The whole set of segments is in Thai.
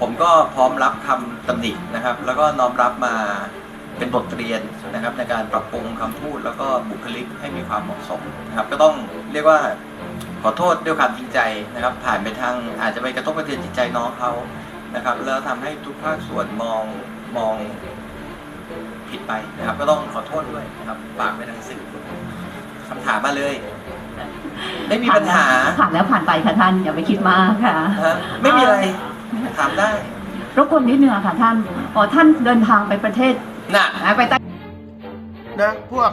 ผมก็พร้อมรับคำตำหนินะครับ แล้วก็น้อมรับมาเป็นบทเรียนนะครับ ในการปรับปรุงคำพูดแล้วก็บุคลิกให้มีความเหมาะสมนะครับ ก็ต้องเรียกว่าขอโทษด้วยความจริงใจนะครับ ผ่านไปทางอาจจะไปกระทบกระเทือนจิตใจน้องเขานะครับ แล้วทำให้ทุกภาคส่วนมองมองผิดไปนะครับ ก็ต้องขอโทษด้วยนะครับฝากไปทางสื่อคำถามมาเลยไม่มีปัญหาผ่านแล้วผ่านไปค่ะท่านอย่าไปคิดมากค่ะฮะไม่มีอะไร ถามได้รบกวนนิดนึงอะค่ะท่านอ๋อท่านเดินทางไปประเทศน่ะไปใต้นะพวก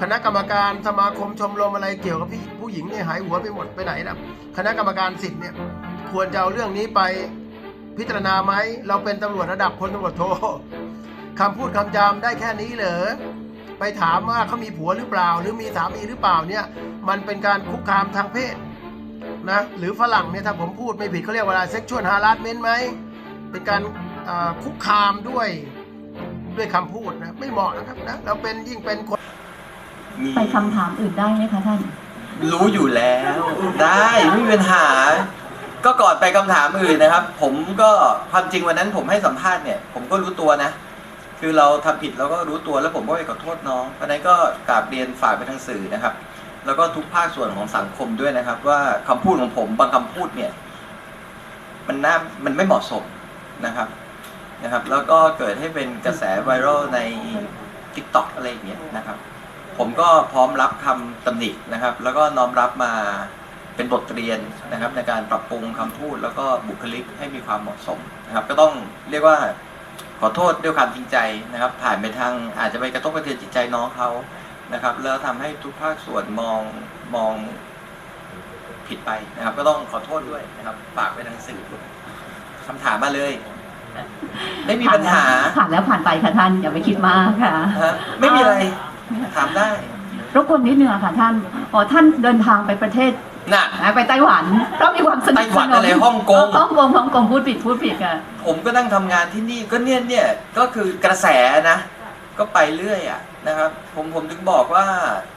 คณะกรรมการสมาคมชมรมอะไรเกี่ยวกับพี่ผู้หญิงเนี่ยหายหัวไปหมดไปไหนนะคณะกรรมการสิทธิ์เนี่ย ควรจะเอาเรื่องนี้ไปพิจารณาไหมเราเป็นตำรวจระดับพลตำรวจโทคำพูดคำจามได้แค่นี้เหรอไปถามว่าเขามีผัวหรือเปล่า หรือมีสามีหรือเปล่าเนี่ย มันเป็นการคุกคามทางเพศ นะ หรือฝรั่งเนี่ยถ้าผมพูดไม่ผิดเขาเรียกว่าอะไรเซ็กชวลฮาร์ s เมนต์ไหมเป็นการอ่าคุกคามด้วยด้วยคำพูดนะ ไม่เหมาะนะครับนะเราเป็นยิ่งเป็นคนมีไปคำถามอื่นได้ไหมคะท่าน รู้อยู่แล้วได้ไม่มีปัญหา ก็ก่อนไปคำถามอื่นนะครับ ผมก็ความจริงวันนั้นผมให้สัมภาษณ์เนี่ย ผมก็รู้ตัวนะ คือเราทำผิดเราก็รู้ตัวแล้วผมก็ไปขอโทษน้องเพราะฉะนั้นก็กราบเรียนฝากไปทางสื่อนะครับ แล้วก็ทุกภาคส่วนของสังคมด้วยนะครับ ว่าคำพูดของผมบางคำพูดเนี่ย มันน่ามันไม่เหมาะสมนะครับนะครับ แล้วก็เกิดให้เป็นกระแสไวรัลใน t ิ k t o k อะไรอย่างเงี้ยนะครับ ผมก็พร้อมรับคำตำหนินะครับ แล้วก็น้อมรับมาเป็นบทเรียนนะครับ ในการปรับปรุงคำพูดแล้วก็บุคลิกให้มีความเหมาะสมนะครับ ก็ต้องเรียกว่าขอโทษด้วยความจริงใจนะครับ ผ่านไปทางอาจจะไปกระทบกระเทือนจิตใจน้องเขา นะครับ แล้วทำให้ทุกภาคส่วนมองมองผิดไปนะครับ ก็ต้องขอโทษด้วยนะครับฝากไปทางสื่อคำถามมาเลย ไม่มีปัญหาผ่านแล้วผ่านไปค่ะท่านอย่าไปคิดมากค่ะฮะไม่มีอะไรถามได้รบกวนนิดนึงอะค่ะท่านอ๋อท่านเดินทางไปประเทศน่ะไปไต้หวันเพราะมีความสนิทไต้หวันสมอะไรฮ่องกงฮ่องกงฮ่องกงพูดผิดพูดผิดค่ะผมก็นั่งทำงานที่นี่ก็เนี่ยเนี่ยก็คือกระแสนะ ก็ไปเรื่อยอะนะครับ ผมผมถึงบอกว่า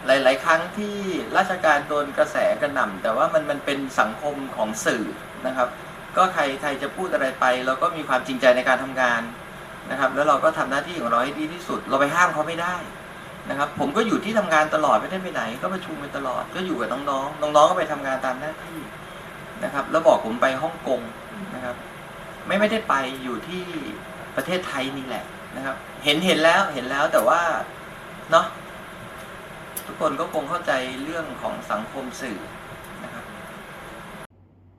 หลาย ๆ ครั้งที่ราชการโดนกระแสกระหน่ำแต่ว่ามันมันเป็นสังคมของสื่อนะครับ ก็ใครใครจะพูดอะไรไปเราก็มีความจริงใจในการทำงานนะครับ แล้วเราก็ทำหน้าที่ของเราให้ดีที่สุด เราไปห้ามเขาไม่ได้นะครับ ผมก็อยู่ที่ทำงานตลอดไม่ได้ไปไหน ก็ประชุมไปตลอดก็อยู่กับน้องๆน้องๆก็ไปทำงานตามหน้าที่นะครับ แล้วบอกผมไปฮ่องกงนะครับ ไม่ไม่ได้ไปอยู่ที่ประเทศไทยนี่แหละ นะครับ เห็นเห็นแล้วเห็นแล้วแต่ว่าเนาะทุกคนก็คงเข้าใจเรื่องของสังคมสื่อนะครับ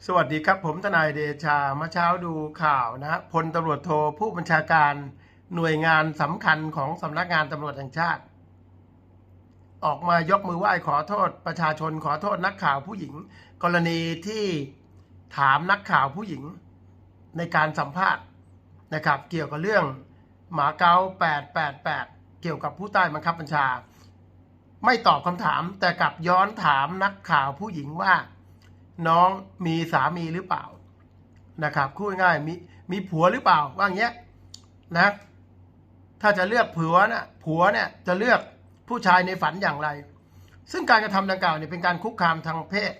สวัสดีครับผมทนายเดชาเมื่อเช้าดูข่าวนะฮะพลตำรวจโทผู้บัญชาการหน่วยงานสำคัญของสำนักงานตำรวจแห่งชาติ ออกมายกมือไหว้ขอโทษประชาชนขอโทษนักข่าวผู้หญิง กรณีที่ถามนักข่าวผู้หญิงในการสัมภาษณ์นะครับ เกี่ยวกับเรื่อง หมาเก๊า888 เกี่ยวกับผู้ใต้บังคับบัญชา ไม่ตอบคำถามแต่กลับย้อนถามนักข่าวผู้หญิงว่า น้องมีสามีหรือเปล่านะครับพูดง่ายมีมีผัวหรือเปล่าว่าอย่างเงี้ยนะ ถ้าจะเลือกผัวนะผัวเนี่ยจะเลือกผู้ชายในฝันอย่างไร ซึ่งการกระทำดังกล่าวเนี่ยเป็นการคุกคามทางเพศ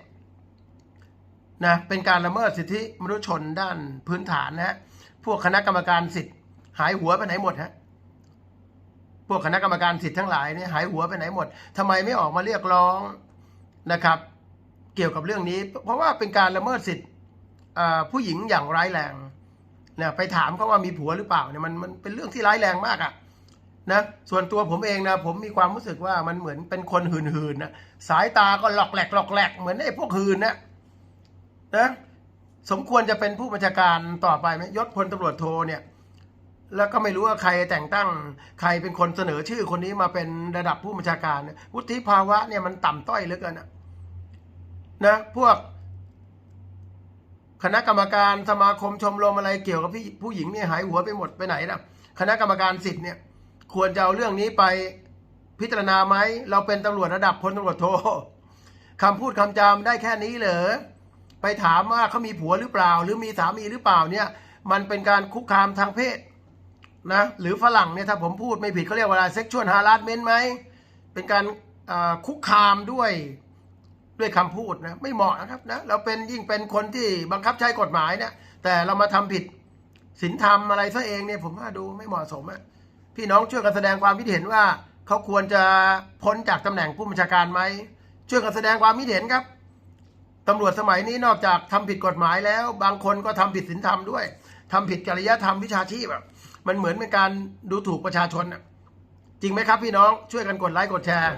นะเป็นการละเมิดสิทธิมนุษยชนด้านพื้นฐานนะฮะพวกคณะกรรมการสิทธิ หายหัวไปไหนหมดฮะพวกคณะกรรมการสิทธิ์ทั้งหลายเนี่ยหายหัวไปไหนหมดทำไมไม่ออกมาเรียกร้องนะครับ เกี่ยวกับเรื่องนี้ เพราะว่าเป็นการละเมิดสิทธิ์ผู้หญิงอย่างร้ายแรงเนี่ยไปถามเขาว่ามีผัวหรือเปล่าเนี่ยมันมันเป็นเรื่องที่ร้ายแรงมากอะนะส่วนตัวผมเองนะผมมีความรู้สึกว่ามันเหมือนเป็นคนหืนๆนนะสายตาก็หลอกแหลกหลอกแหลกเหมือนไอ้พวกหืนนะนะสมควรจะเป็นผู้บัญชาการต่อไปไหมยศพลตำรวจโทเนี่ย แล้วก็ไม่รู้ว่าใครแต่งตั้งใครเป็นคนเสนอชื่อคนนี้มาเป็นระดับผู้บัญชาการวุฒิภาวะเนี่ยมันต่ำต้อยเหลือเกินะนะพวกคณะกรรมการสมาคมชมรมอะไรเกี่ยวกับพี่ผู้หญิงเนี่ยหายหัวไปหมดไปไหนนะคณะกรรมการสิทธิ์เนี่ย ควรจะเอาเรื่องนี้ไปพิจารณาไหมเราเป็นตำรวจระดับพลตำรวจโทคำพูดคำจามได้แค่นี้เหรอไปถามว่าเขามีผัวหรือเปล่า หรือมีสามีหรือเปล่าเนี่ย มันเป็นการคุกคามทางเพศ นะหรือฝรั่งเนี่ยถ้าผมพูดไม่ผิดเขาเรียกว่าอะไรเซ็กชวลฮาร์ s เมนต์ไหมเป็นการคุกคามด้วยด้วยคำพูดนะไม่เหมาะนะครับนะเราเป็นยิ่งเป็นคนที่บังคับใช้กฎหมายเนี่ยแต่เรามาทำผิดศีลธรรมอะไรซะเองเนี่ยผมว่าดูไม่เหมาะสมอะพี่น้องช่วยกันแสดงความคิดเห็นว่าเขาควรจะพ้นจากตำแหน่งผู้บัญชาการไหมช่วยกันแสดงความคิดเห็นครับตำรวจสมัยนี้นอกจากทำผิดกฎหมายแล้ว บางคนก็ทำผิดศีลธรรมด้วยทำผิดจริยธรรมวิชาชีพอะ มันเหมือนเป็นการดูถูกประชาชนจริงไหมครับพี่น้องช่วยกันกดไลค์กดแชร์